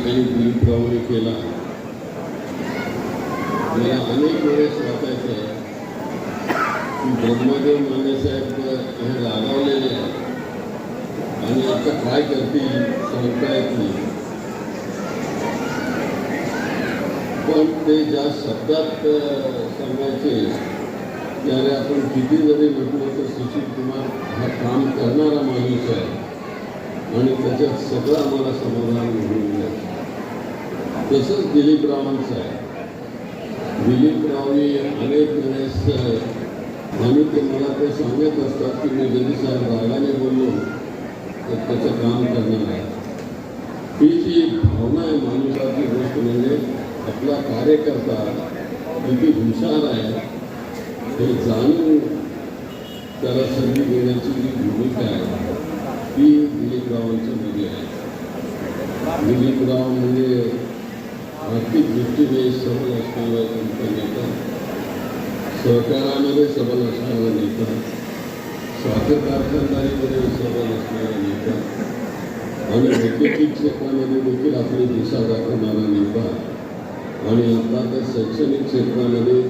ठिकाणी दिलीपरावने केला. मला अनेक वेळेस वाटायचं की ब्रह्मदेव मानेसाहेब हे रागावलेले आहे आणि आता काय करतील सांगता येत नाही. पण ते ज्या शब्दात सांगायचे त्याने आपण किती जरी म्हटलं तर सुशील कुमार हा काम करणारा माणूस आहे. आणि त्याच्यात सगळं आम्हाला समाधान तसंच दिलीपरावांचं आहे दिलीपरावनी अनेक वेळेस आणि ते मला ते सांगत असतात की मी जरी साहेब रागाने बोललो तर त्याचं काम करणार आहे. ही जी भावना आहे माणसाची गोष्ट म्हणजे आपला कार्यकर्ता किती हुशार आहे, हे जाणून त्याला संधी देण्याची जी भूमिका आहे, ती दिलीपरावांच्यामध्ये आहे. दिलीपराव म्हणजे आर्थिक दृष्टीने सबल असणारा तुमचा नेता सहकारामध्ये सबल असणारा नेता साखर कारखानदारीमध्ये सबल असणारा नेता आणि वैद्यकीय क्षेत्रामध्ये देखील आपली दिशा दाखवणारा नेता आणि आता शैक्षणिक क्षेत्रामध्ये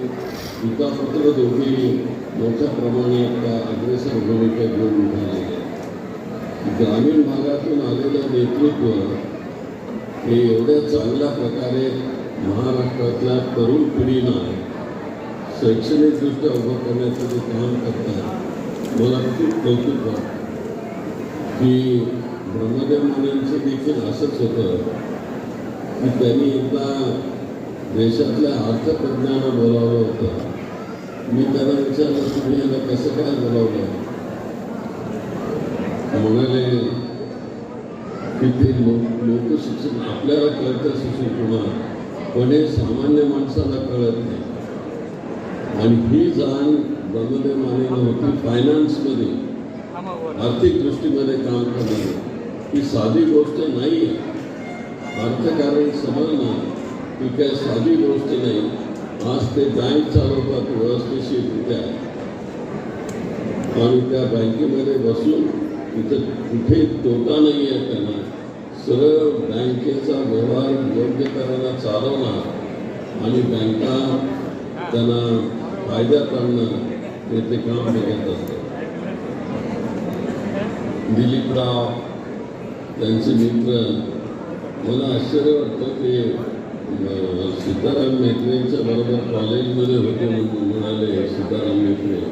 पितापुत्र दोघेही मोठ्या प्रमाणे आता अग्रेसर भूमिका घेऊन उभारलेले ग्रामीण भागातून आलेलं नेतृत्व हे एवढ्या चांगल्या प्रकारे महाराष्ट्रातल्या तरुण पिढीनं शैक्षणिकदृष्ट्या उभं करण्याचं जे काम करतात मला खूप कौतुक वाटतं. की ब्रह्मदेव मुलांचं देखील असंच होतं की त्यांनी एकदा देशातल्या अर्थतज्ञांना बोलावलं होतं. मी त्यांना विचारलं तुम्ही याला कसं काय बोलावलं? म्हणाले की ते लोक लोकशिक्षण आपल्याला कळतं सुशील पण हे सामान्य माणसाला कळत नाही. आणि ही जाण ब्रह्मदेव मानेला होती फायनान्समध्ये आर्थिक दृष्टीमध्ये काम करणारे. ही साधी गोष्ट नाही आहे अर्थकारण समजणं ही काय साधी गोष्ट नाही. आज ते बँक चालवतात व्यवस्थितरित्या आणि त्या बँकेमध्ये बसून इथं कुठे तोटा नाही आहे त्यांना. सरळ बँकेचा व्यवहार योग्य करायला चालवणार आणि बँका त्यांना फायद्यात आणणं हे ते काम बघत असतात दिलीपराव त्यांचे मित्र मला आश्चर्य वाटतं की सीताराम मेत्रेंच्या बरोबर कॉलेजमध्ये होते म्हणून म्हणाले सीताराम मेत्रे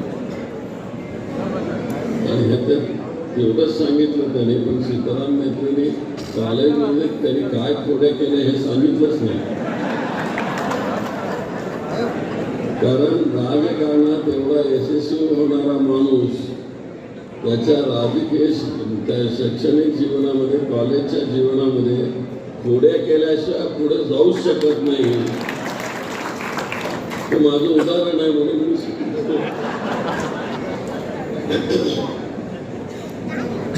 आणि ह्याच्यात एवढंच सांगितलं त्याने, पण सीताराम मेत्रेने कॉलेजमध्ये त्यांनी काय खोड्या केल्या हे सांगितलंच नाही कारण राजकारणात एवढा यशस्वी होणारा माणूस त्याच्या राजकीय शैक्षणिक जीवनामध्ये, कॉलेजच्या जीवनामध्ये खोड्या केल्याशिवाय पुढे जाऊच शकत नाही माझं उदाहरण आहे म्हणून मी.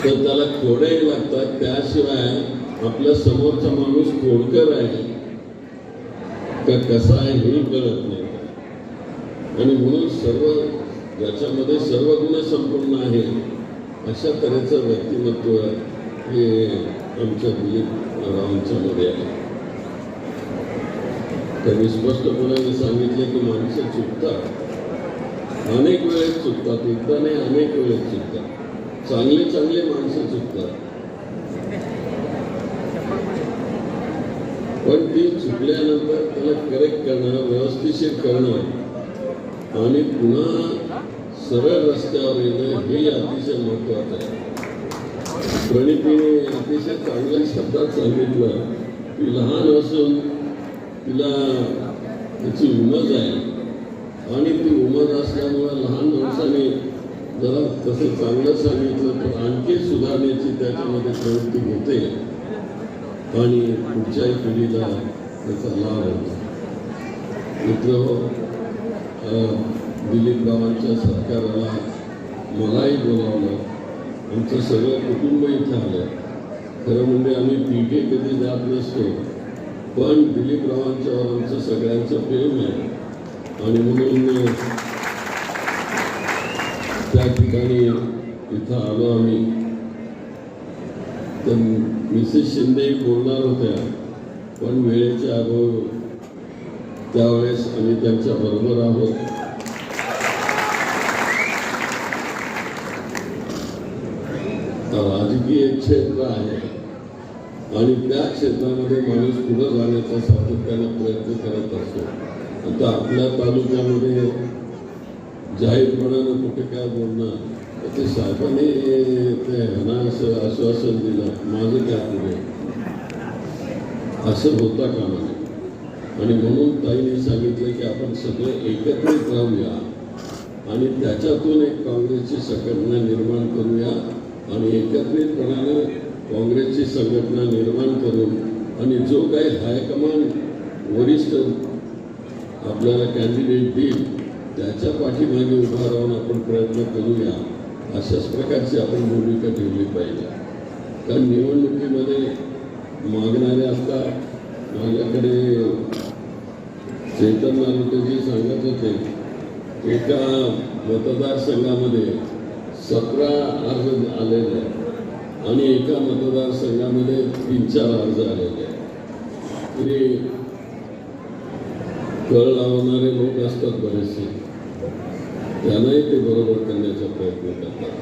तर त्याला खोडे लागतात त्याशिवाय आपल्या समोरचा माणूस खोडकर आहे. का कसा आहे हे कळत नाही. आणि म्हणून सर्व ज्याच्यामध्ये सर्व गुण संपूर्ण आहे अशा तऱ्हेचं व्यक्तिमत्व हे आमच्या दिलीप रावांच्यामध्ये आहे. त्यांनी स्पष्टपणाने सांगितले की माणसं चुकतात. अनेक वेळेस चुकतात एकदा नाही अनेक वेळेस चुकतात. चांगले चांगले माणसं चुकतात पण ती चुकल्यानंतर त्याला करेक्ट करणं व्यवस्थिशीर करणं आणि पुन्हा सरळ रस्त्यावर येणं हे अतिशय महत्वाचं आहे. प्रणितीने अतिशय चांगल्या शब्दात सांगितलं की लहान असून तिला त्याची उमज आहे. आणि ती उमज असल्यामुळं लहान माणसाने जरा तसं चांगलं सांगितलं तर आणखी सुधारण्याची त्याच्यामध्ये प्रवृत्ती होते. आणि पुढच्याही पिढीला त्याचा लाभ होतो. मित्र दिलीपरावांच्या सरकाराला मलाही बोलावलं. आमचं सगळं कुटुंब इथं आलं. खरं म्हणजे आम्ही पीठे कधी जात नसतो. पण दिलीपरावांच्यावर आमचं सगळ्यांचं प्रेम आहे. आणि म्हणून ठिकाणी इथं आलो आम्ही. तर मिसेस शिंदे बोलणार होत्या पण वेळेच्या अभाव. त्यावेळेस आम्ही त्यांच्या बरोबर आहोत. राजकीय क्षेत्र आहे आणि त्या क्षेत्रामध्ये माणूस पुढे जाण्याचा सातत्याने प्रयत्न करत असतो. आता आपल्या तालुक्यामध्ये जाहीरपणानं कुठे काय बोलणार? तर ते साहेबांनी ते ह्यांना असं आश्वासन दिलं माझं काय पुढे? असं होता कामा नये. आणि म्हणून ताईने सांगितलं की आपण सगळे एकत्रित राहूया आणि त्याच्यातून एक काँग्रेसची संघटना निर्माण करूया आणि एकत्रितपणानं काँग्रेसची संघटना निर्माण करून आणि जो काही हायकमान वरिष्ठ आपल्याला कॅन्डिडेट देईल त्याच्या पाठीमागे उभा राहून आपण प्रयत्न करूया अशाच प्रकारची आपण भूमिका ठेवली पाहिजे. कारण निवडणुकीमध्ये मागणारे आता माझ्याकडे चेतन नारुटेजी सांगत होते एका मतदारसंघामध्ये सतरा अर्ज आलेले आहेत आणि एका मतदारसंघामध्ये तीन चार अर्ज आलेले आहेत. तरी कळ लावणारे लोक असतात बरेचसे. त्यांनाही ते बरोबर करण्याचा प्रयत्न करतात.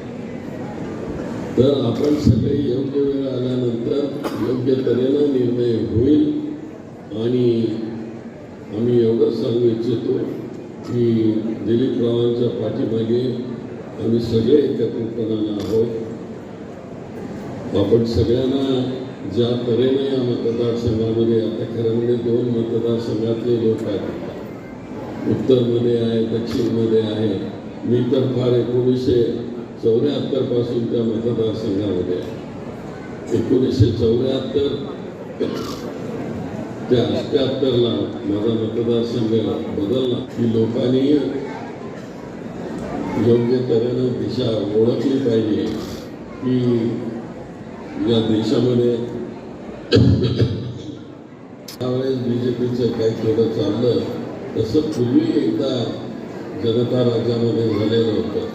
तर आपण सगळे योग्य वेळ आल्यानंतर योग्य तऱ्हेनं निर्णय होईल आणि आम्ही एवढंच सांगू इच्छितो की दिलीप रावांच्या पाठीमागे आम्ही सगळे एकत्रितपणानं आहोत. आपण सगळ्यांना ज्या तऱ्हेने या मतदारसंघामध्ये आता खरं म्हणजे दोन मतदारसंघातले लोक आहेत. उत्तरमध्ये आहे दक्षिणमध्ये आहे. मी तर फार एकोणीसशे चौऱ्याहत्तरपासून त्या मतदारसंघामध्ये आहे. एकोणीसशे चौऱ्याहत्तर ते अष्ट्याहत्तरला माझा मतदारसंघ बदलला. की लोकांनी योग्य तऱ्हेनं दिशा ओळखली पाहिजे. की या देशामध्ये त्यावेळेस बीजेपीचं काही थोडं चाललं तसं पूर्वी एकदा जनता राज्यामध्ये झालेलं होतं.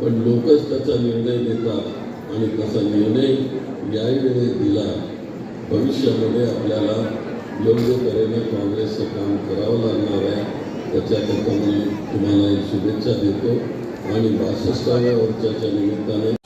पण लोकच त्याचा निर्णय देतात आणि तसा निर्णय याही वेळेस दिला. भविष्यामध्ये आपल्याला योग्य तऱ्हेने काँग्रेसचं काम करावं लागणार आहे. त्याच्याकरता मी तुम्हाला एक शुभेच्छा देतो. आणि बासष्टाव्या वर्षाच्या निमित्ताने